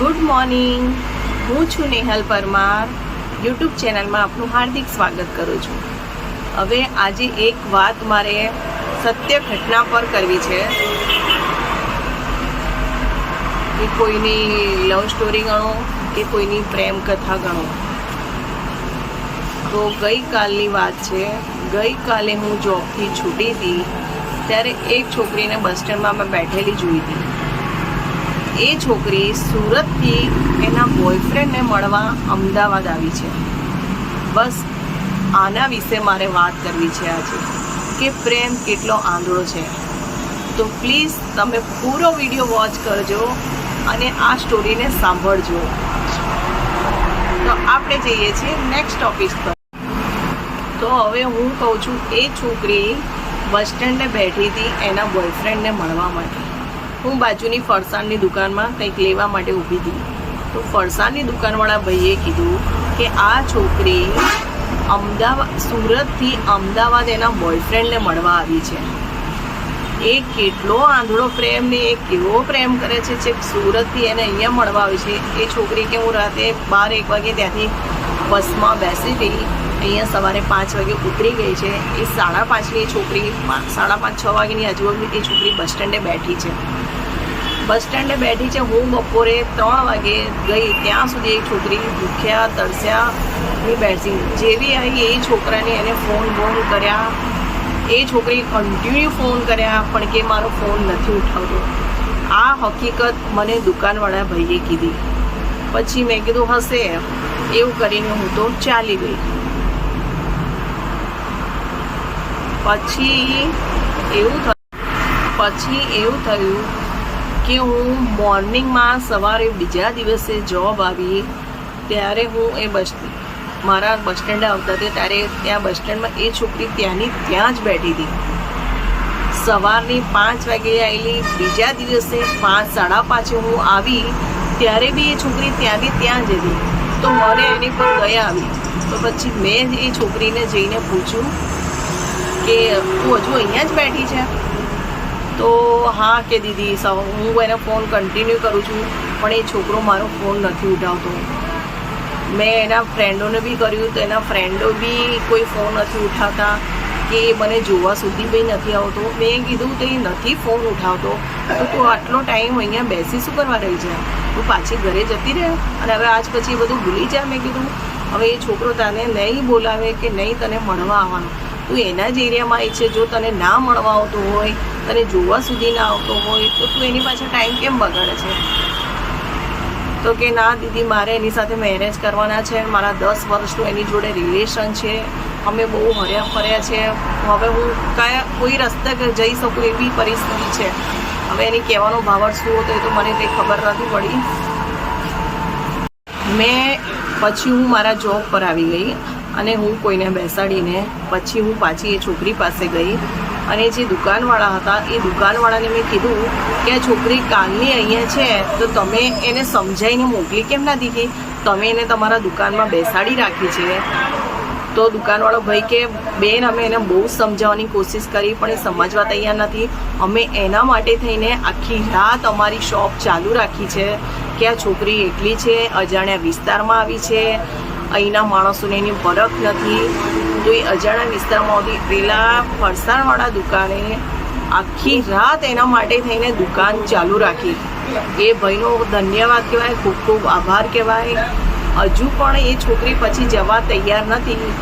Good morning. હું છું Nehal Parmar. YouTube ચેનલમાં આપનું હાર્દિક સ્વાગત કરું છું. હવે આજે એક વાત મારે સત્ય ઘટના પર કરવી છે. કે કોઈની લવ સ્ટોરી ગણો, કે કોઈની પ્રેમ કથા ગણો. તો ગઈકાલની વાત છે. ગઈકાલે હું જોબથી છૂટી હતી, ત્યારે એક છોકરીને બસ સ્ટેન્ડમાં મેં બેઠેલી જોઈ હતી. એ છોકરી સુરતથી એના બોયફ્રેન્ડને મળવા અમદાવાદ આવી છે. બસ આના વિશે મારે વાત કરવી છે આજે, કે પ્રેમ કેટલો આંધળો છે. તો પ્લીઝ તમે પૂરો વીડિયો વોચ કરજો અને આ સ્ટોરીને સાંભળજો. તો આપણે જઈએ છીએ નેક્સ્ટ ટોપિક પર. તો હવે હું કહું છું, એ છોકરી બસ સ્ટેન્ડે બેઠી હતી એના બોયફ્રેન્ડને મળવા માટે. હું બાજુની ફરસાણની દુકાનમાં કંઈક લેવા માટે ઊભી હતી. તો ફરસાણની દુકાનવાળા ભાઈએ કીધું કે આ છોકરી અમદાવાદ, સુરતથી અમદાવાદ એના બોયફ્રેન્ડને મળવા આવી છે. એ કેટલો આંધળો પ્રેમ ને એ કેવો પ્રેમ કરે છે જે સુરતથી એને અહીંયા મળવા આવે છે. એ છોકરી કે હું રાતે બાર એક વાગે ત્યાંથી બસમાં બેસી હતી અહીંયા સવારે પાંચ વાગે ઉતરી ગઈ છે. એ સાડા પાંચની એ છોકરી સાડા પાંચ, છ વાગ્યાની આજુબાજુ એ છોકરી બસ સ્ટેન્ડે બેઠી છે. બસ સ્ટેન્ડે બેઠી છે. હું બપોરે ત્રણ વાગે ગઈ. ત્યાં સુધી એ છોકરી ભૂખ્યા, તરસ્યા, ની બેસી જેવી આવી એ છોકરાને એને ફોન બોન કર્યા. એ છોકરી કન્ટિન્યુ ફોન કર્યા, પણ કે મારો ફોન નથી ઉઠાવતો. આ હકીકત મને દુકાનવાળા ભાઈએ કીધી. પછી મેં કીધું, હશે. એવું કરીને હું તો ચાલી ગઈ. પછી એવું થયું પછી એવું થયું કે હું મોર્નિંગમાં સવારે બીજા દિવસે જોબ આવી, ત્યારે હું એ બસ મારા બસ સ્ટેન્ડે આવતા હતા ત્યારે ત્યાં બસ સ્ટેન્ડમાં એ છોકરી ત્યાંની ત્યાં જ બેઠી હતી. સવારની પાંચ વાગે આવેલી બીજા દિવસે પાંચ, સાડા પાંચે હું આવી, ત્યારે બી એ છોકરી ત્યાંની ત્યાં જ હતી. તો મને એની પર દયા આવી. તો પછી મેં એ છોકરીને જઈને પૂછ્યું કે તું હજુ અહીંયા જ બેઠી છે? તો હા કે દીદી હું એને ફોન કન્ટિન્યુ કરું છું, પણ એ છોકરો મારો ફોન નથી ઉઠાવતો. મેં એના ફ્રેન્ડોને બી કર્યું, તો એના ફ્રેન્ડો બી કોઈ ફોન નથી ઉઠાવતા, કે મને જોવા સુધી બી નથી આવતો. મેં કીધું તો નથી ફોન ઉઠાવતો. તો તું આટલો ટાઈમ અહીંયા બેસી શું કરવા રહી છે? તું પાછી ઘરે જતી રહે? અને હવે આજ પછી એ બધું ભૂલી જા મેં કીધું. હવે એ છોકરો તને નહીં બોલાવે કે નહીં તને મળવા આવવાનો. તું એના જ એરિયામાં છે, જો તને ના મળવા આવતો હોય, તને જોવા સુધી ના આવતો હોય, તો તું એની પાછળ ટાઈમ કેમ બગાડે છે? તો કે ના, દીદી, મારે એની સાથે મેરેજ કરવાના છે, મારા દસ વર્ષનું એની જોડે રિલેશન છે, અમે બહુ હર્યા ફર્યા છે, હવે હું કયા કોઈ રસ્તે જઈ શકું એવી પરિસ્થિતિ છે. હવે એની કહેવાનો ભાવર શું હતો એ તો મને કંઈ ખબર નથી પડી. મેં, પછી હું મારા જોબ પર આવી ગઈ. અને હું કોઈને બેસાડીને પછી હું પાછી એ છોકરી પાસે ગઈ અને જે દુકાનવાળા હતા, એ દુકાનવાળાને મેં કીધું કે આ છોકરી કાલની અહીંયા છે, તો તમે એને સમજાવીને મોકલી કેમ ના દીધી? તમે એને તમારા દુકાનમાં બેસાડી રાખી છે. તો દુકાનવાળો ભાઈ કે, બેન, અમે એને બહુ સમજાવવાની કોશિશ કરી, પણ એ સમજવા તૈયાર નથી. અમે એના માટે થઈને આખી રાત અમારી શોપ ચાલુ રાખી છે કે આ છોકરી એટલી છે, અજાણ્યા વિસ્તારમાં આવી છે અહીંના માણસોને એની પરખ નથી. તો એ અજાણ્યા વિસ્તારમાં આવતી પેલા ફરસાણવાળા દુકાને આખી રાત એના માટે થઈને દુકાન ચાલુ રાખી. એ ભાઈનો ધન્યવાદ કહેવાય, ખૂબ ખૂબ આભાર કહેવાય. હજુ પણ એ છોકરી પછી જવા તૈયાર નથી.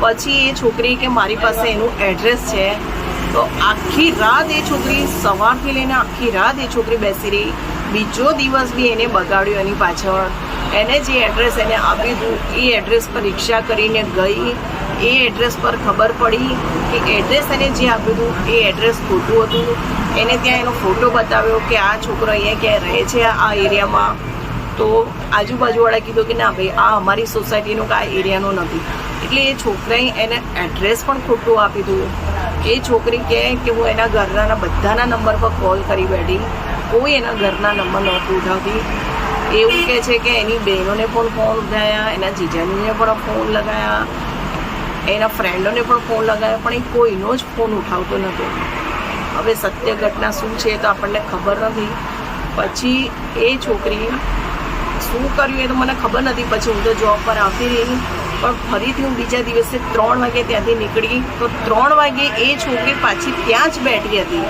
પછી એ છોકરી કે મારી પાસે એનું એડ્રેસ છે. તો આખી રાત એ છોકરી સવારથી લઈને આખી રાત એ છોકરી બેસી રહી. બીજો દિવસ બી એને બગાડ્યો એની પાછળ. એને જે એડ્રેસ એને આપી હતું એ એડ્રેસ પર રિક્ષા કરીને ગઈ. એ એડ્રેસ પર ખબર પડી કે એડ્રેસ એને જે આપ્યું હતું એ એડ્રેસ ખોટું હતું. એને ત્યાં એનો ફોટો બતાવ્યો કે આ છોકરો અહીંયા ક્યાંય રહે છે આ એરિયામાં. તો આજુબાજુવાળા કીધું કે ના ભાઈ, આ અમારી સોસાયટીનો કે આ એરિયાનો નથી. એટલે એ છોકરાએ એને એડ્રેસ પણ ખોટું આપી દીધું. એ છોકરી કહે કે હું એના ઘરના બધાના નંબર પર કોલ કરી બેઠી. કોઈ એના ઘરના નંબર નહોતું ઉઠાવતી. એવું કહે છે કે એની બહેનોને પણ ફોન ઉઠાયા, એના જીજાજીને પણ ફોન લગાયા, એના ફ્રેન્ડોને પણ ફોન લગાવ્યા પણ એ કોઈનો જ ફોન ઉઠાવતો નહોતો. હવે સત્ય ઘટના શું છે એ તો આપણને ખબર નથી. પછી એ છોકરી શું કર્યું એ તો મને ખબર નથી. પછી હું તો જોબ પર આવતી રહી. પણ ફરીથી હું બીજા દિવસે ત્રણ વાગે ત્યાંથી નીકળી. તો ત્રણ વાગે એ છોકરી પાછી ત્યાં જ બેઠી હતી.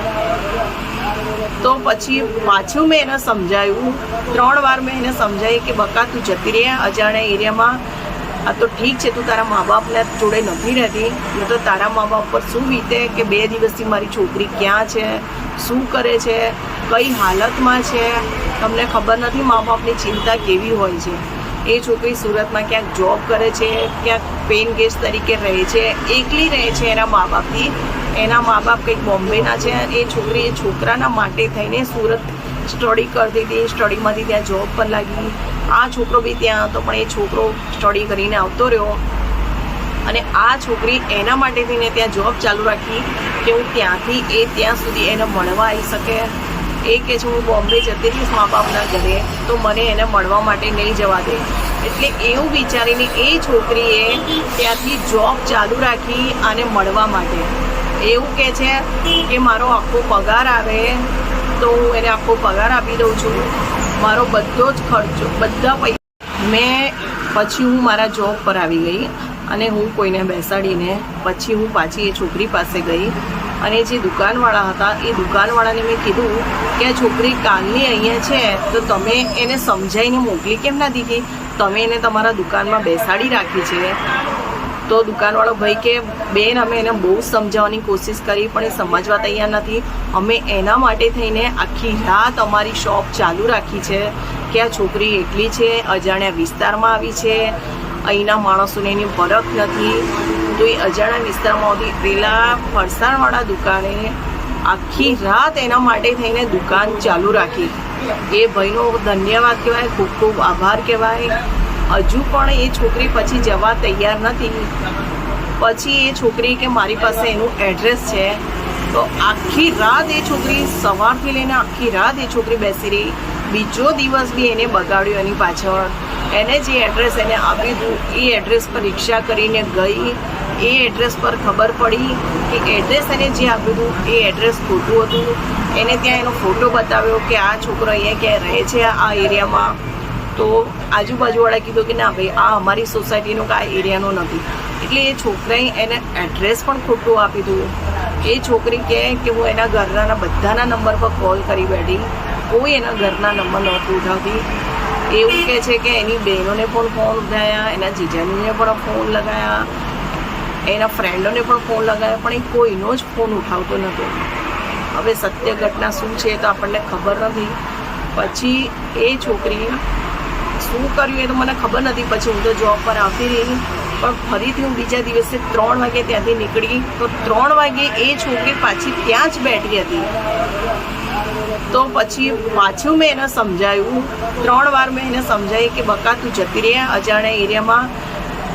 તો પછી પાછું મેં એને સમજાવ્યું ત્રણ વાર મેં એને સમજાવી કે બકા, તું જતી રહે અજાણ્યા એરિયામાં. આ તો ઠીક છે, તું તારા મા બાપના જોડે નથી રહેતી. નહીં તો તારા મા બાપ પર શું વીતે કે બે દિવસથી મારી છોકરી ક્યાં છે? શું કરે છે? કઈ હાલતમાં છે? તમને ખબર નથી મા બાપની ચિંતા કેવી હોય છે? એ છોકરી સુરતમાં ક્યાંક જોબ કરે છે, ક્યાંક પેન ગેસ્ટ તરીકે રહે છે, એકલી રહે છે એના મા બાપથી એના મા બાપ કંઈક બોમ્બેના છે. એ છોકરી એ છોકરાના માટે થઈને સુરત સ્ટડી કરતી હતી. સ્ટડીમાંથી ત્યાં જોબ પર લાગી. આ છોકરો બી ત્યાં હતો, પણ એ છોકરો સ્ટડી કરીને આવતો રહ્યો. અને આ છોકરી એના માટે થઈને ત્યાં જોબ ચાલુ રાખી કે હું ત્યાંથી એ ત્યાં સુધી એને મળવા આવી શકે. એ કે છે, હું બોમ્બે જતી રહીશ મા બાપના ઘરે, તો મને એને મળવા માટે નહીં જવા દે. એટલે એવું વિચારીને એ છોકરીએ ત્યાંથી જોબ ચાલુ રાખી અને મળવા માટે. એવું કે છે કે મારો આખો પગાર આવે તો હું એને આખો પગાર આપી દઉં છું. મારો બધો જ ખર્ચો, બધા પૈસા. મેં પછી હું મારા જોબ પર આવી ગઈ અને હું કોઈને બેસાડીને પછી હું પાછી એ છોકરી પાસે ગઈ અને જે દુકાનવાળા હતા, એ દુકાનવાળાને મેં કીધું કે આ છોકરી કાલની અહીંયા છે તો તમે એને સમજાવીને મોકલી કેમ ના દીધી? તમે એને તમારા દુકાનમાં બેસાડી રાખી છે. તો દુકાનવાળો ભાઈ કે, બેન, અમે એને બહુ સમજાવવાની કોશિશ કરી, પણ એ સમજવા તૈયાર નથી. અમે એના માટે થઈને આખી રાત અમારી શોપ ચાલુ રાખી છે. કે આ છોકરી એટલી છે, અજાણ્યા વિસ્તારમાં આવી છે. અહીંના માણસોને એની પરખ નથી. તો એ અજાણ્યા વિસ્તારમાં આવતી પેલા ફરસાણવાળા દુકાને આખી રાત એના માટે થઈને દુકાન ચાલુ રાખી. એ ભાઈનો ધન્યવાદ કહેવાય, ખૂબ ખૂબ આભાર કહેવાય. હજુ પણ એ છોકરી પછી જવા તૈયાર નથી. પછી એ છોકરી કે મારી પાસે એનું એડ્રેસ છે, તો આખી રાત એ છોકરી સવારથી લઈને આખી રાત એ છોકરી બેસી રહી. બીજો દિવસ બી એને બગાડ્યો એની પાછળ. એને જે એડ્રેસ એને આપ્યું હતું એ એડ્રેસ પર રિક્ષા કરીને ગઈ. એ એડ્રેસ પર ખબર પડી કે એડ્રેસ એને જે આપ્યું હતું, એ એડ્રેસ ખોટું હતું. એને ત્યાં એનો ફોટો બતાવ્યો કે આ છોકરો અહીંયા ક્યાં રહે છે, આ એરિયામાં તો આજુબાજુવાળા કીધું કે ના ભાઈ, આ અમારી સોસાયટીનો કે આ એરિયાનો નથી. એટલે એ છોકરાએ એને એડ્રેસ પણ ખોટું આપી દીધું. એ છોકરી કહે કે હું એના ઘરના બધાના નંબર પર કોલ કરી બેઠી. કોઈ એના ઘરના નંબર નહોતું ઉઠાવતી. એવું કહે છે કે એની બહેનોને પણ ફોન ઉઠાયા, એના જીજાનીને પણ ફોન લગાયા, એના ફ્રેન્ડોને પણ ફોન લગાવ્યા પણ એ કોઈનો જ ફોન ઉઠાવતો નહોતો. હવે સત્ય ઘટના શું છે તો આપણને ખબર નથી. પછી એ છોકરી શું કર્યું એ તો મને ખબર નથી. પછી હું તો જોબ પર આવતી રહી. પણ ફરીથી હું બીજા દિવસે ત્રણ વાગે ત્યાંથી નીકળી. તો ત્રણ વાગે એ છોકરી પાછી ત્યાં જ બેઠી હતી. તો પછી પાછું મેં એને સમજાવ્યું ત્રણ વાર મેં એને સમજાવી કે બકા તું જતી રહે અજાણ્યા એરિયામાં.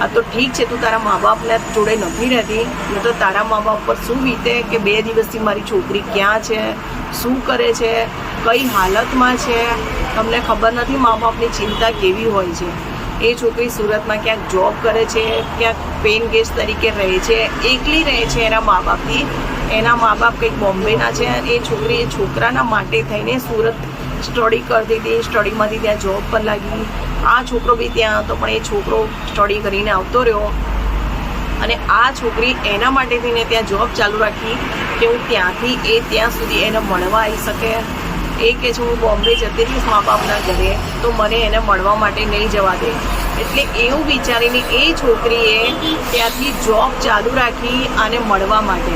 આ તો ઠીક છે, તું તારા મા બાપના જોડે નથી રહેતી. નહીં તો તારા મા બાપ પર શું વીતે કે બે દિવસથી મારી છોકરી ક્યાં છે? શું કરે છે? કઈ હાલતમાં છે? તમને ખબર નથી મા બાપની ચિંતા કેવી હોય છે? એ છોકરી સુરતમાં ક્યાંક જોબ કરે છે, ક્યાંક પેન ગેસ્ટ તરીકે રહે છે, એકલી રહે છે એના મા બાપથી એના મા બાપ કંઈક બોમ્બેના છે એ છોકરી એ છોકરાના માટે થઈને સુરત સ્ટડી કરતી હતી સ્ટડીમાંથી ત્યાં જોબ પર લાગી. આ છોકરો બી ત્યાં હતો, પણ એ છોકરો સ્ટડી કરીને આવતો રહ્યો. અને આ છોકરી એના માટે થઈને ત્યાં જોબ ચાલુ રાખી કે હું ત્યાંથી એ ત્યાં સુધી એને મળવા આવી શકે. એ કે છે, હું બોમ્બે જતી રહીશ મા બાપના ઘરે, તો મને એને મળવા માટે નહીં જવા દે. એટલે એવું વિચારીને એ છોકરીએ ત્યાંથી જોબ ચાલુ રાખી અને મળવા માટે.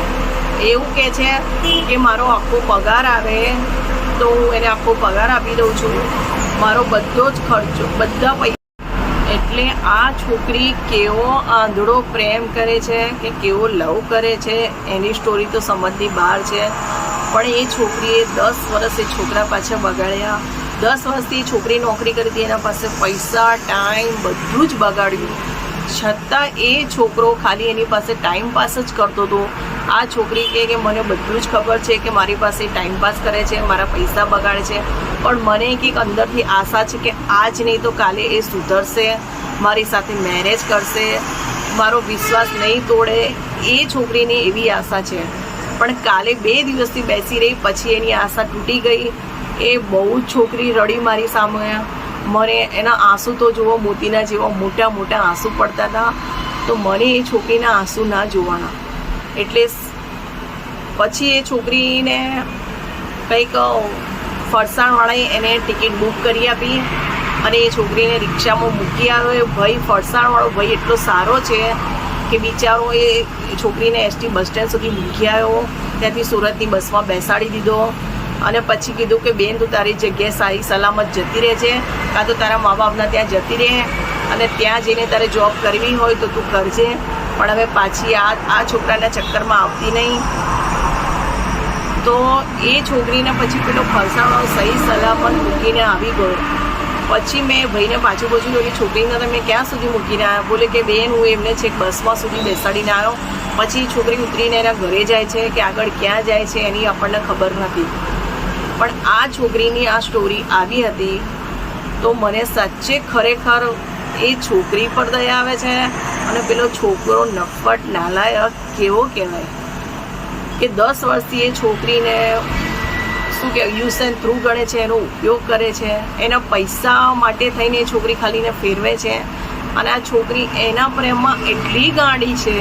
એવું કે છે કે મારો આખો પગાર આવે એને આખો પગાર આપી દઉં છું. મારો બધો જ ખર્ચો, બધા પૈસા. એટલે આ છોકરી કેવો આંધળો પ્રેમ કરે છે કે કેવો લવ કરે છે, એની સ્ટોરી તો સમજની બહાર છે. પણ એ છોકરીએ દસ વર્ષ એ છોકરા પાછળ બગાડ્યા. દસ વર્ષથી છોકરી નોકરી કરી હતી એના પાસે પૈસા ટાઈમ બધું જ બગાડ્યું. છતાં એ છોકરો ખાલી એની પાસે ટાઈમ પાસ જ કરતો હતો. આ છોકરી કહે કે મને બધું જ ખબર છે કે મારી પાસે ટાઈમ પાસ કરે છે, મારા પૈસા બગાડે છે. પણ મને કંઈક અંદરથી આશા છે કે આજ નહીં તો કાલે એ સુધરશે, મારી સાથે મેરેજ કરશે. મારો વિશ્વાસ નહીં તોડે એ છોકરીની એવી આશા છે. પણ કાલે બે દિવસથી બેસી રહી, પછી એની આશા તૂટી ગઈ. એ બહુ જ છોકરી રડી મારી સામે. મને એના આંસુ તો જુઓ, મોતીના જેવા મોટા મોટા આંસુ પડતા હતા. તો મને એ છોકરીના આંસુ ના જોવાના. એટલે પછી એ છોકરીને કંઈક ફરસાણવાળાએ એને ટિકિટ બુક કરી આપી અને એ છોકરીને રિક્ષામાં મૂકી આવ્યો. એ ભાઈ ફરસાણવાળો ભાઈ એટલો સારો છે કે બિચારો એ છોકરીને એસટી બસ સ્ટેન્ડ સુધી મૂકી આવ્યો. ત્યાંથી સુરતની બસમાં બેસાડી દીધો. અને પછી કીધું કે, બેન, તું તારી જગ્યાએ સારી સલામત જતી રહેજે, કાં તો તારા મા બાપના ત્યાં જતી રહે અને ત્યાં જઈને તારે જોબ કરવી હોય તો તું કરજે. પણ હવે પાછી આ આ છોકરાના ચક્કરમાં આવતી નહીં. તો એ છોકરીને પછી પેલો ફરસાણો સહી સલામત મૂકીને આવી ગયો. પછી મેં ભાઈને પાછું પૂછ્યું કે છોકરીને તમે ક્યાં સુધી મૂકીને આવ્યા? બોલે કે, બેન, હું એમને છેક બસમાં સુધી બેસાડીને આવ્યો. પછી છોકરી ઉતરીને એના ઘરે જાય છે કે આગળ ક્યાં જાય છે એની આપણને ખબર નથી. પણ આ છોકરીની આ સ્ટોરી આવી હતી, તો મને સાચે ખરેખર એ છોકરી પર દયા આવે છે? અને પેલો છોકરો નફટ નાલાયક કેવો કહેવાય? કે દસ વર્ષથી એ છોકરીને શું કે એન્ડ થ્રુ ગણે છે, એનો ઉપયોગ કરે છે, એના પૈસા માટે થઈને એ છોકરી ખાલીને ફેરવે છે? અને આ છોકરી એના પ્રેમમાં એટલી ગાંડી છે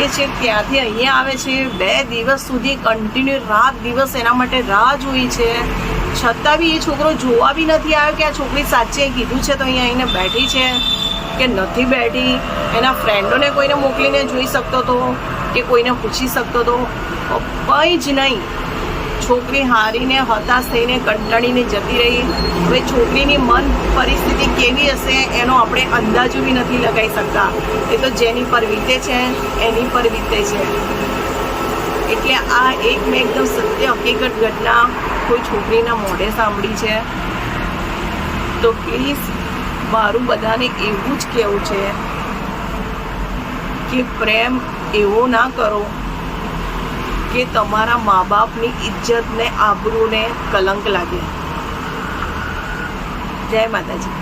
કે છે ત્યાંથી અહીંયા આવે છે. બે દિવસ સુધી કન્ટિન્યુ રાત દિવસ એના માટે રાહ જોઈ છે. છતાં બી એ છોકરો જોવા બી નથી આવ્યો કે આ છોકરી સાચે કીધું છે તો અહીંયા આવીને બેઠી છે કે નથી બેઠી? એના ફ્રેન્ડોને કોઈને મોકલીને જોઈ શકતો હતો કે કોઈને પૂછી શકતો હતો કંઈ જ નહીં. છોકરી હારીને, હતાશ થઈને કંટાળીને જતી રહી. હવે છોકરીની મન પરિસ્થિતિ કેવી હશે એનો આપણે અંદાજો બી નથી લગાવી શકતા. એ તો જેની પર વીતે છે, એની પર વીતે છે. એટલે આ એક મેં એકદમ સત્ય હકીકત ઘટના કોઈ છોકરીના મોઢે સાંભળી છે. તો પ્લીઝ, મારું બધાને એવું જ કહેવું છે કે પ્રેમ એવો ના કરો. કે તમારા મા બાપની ઇજ્જતને આબરૂને કલંક લાગે. જય માતાજી.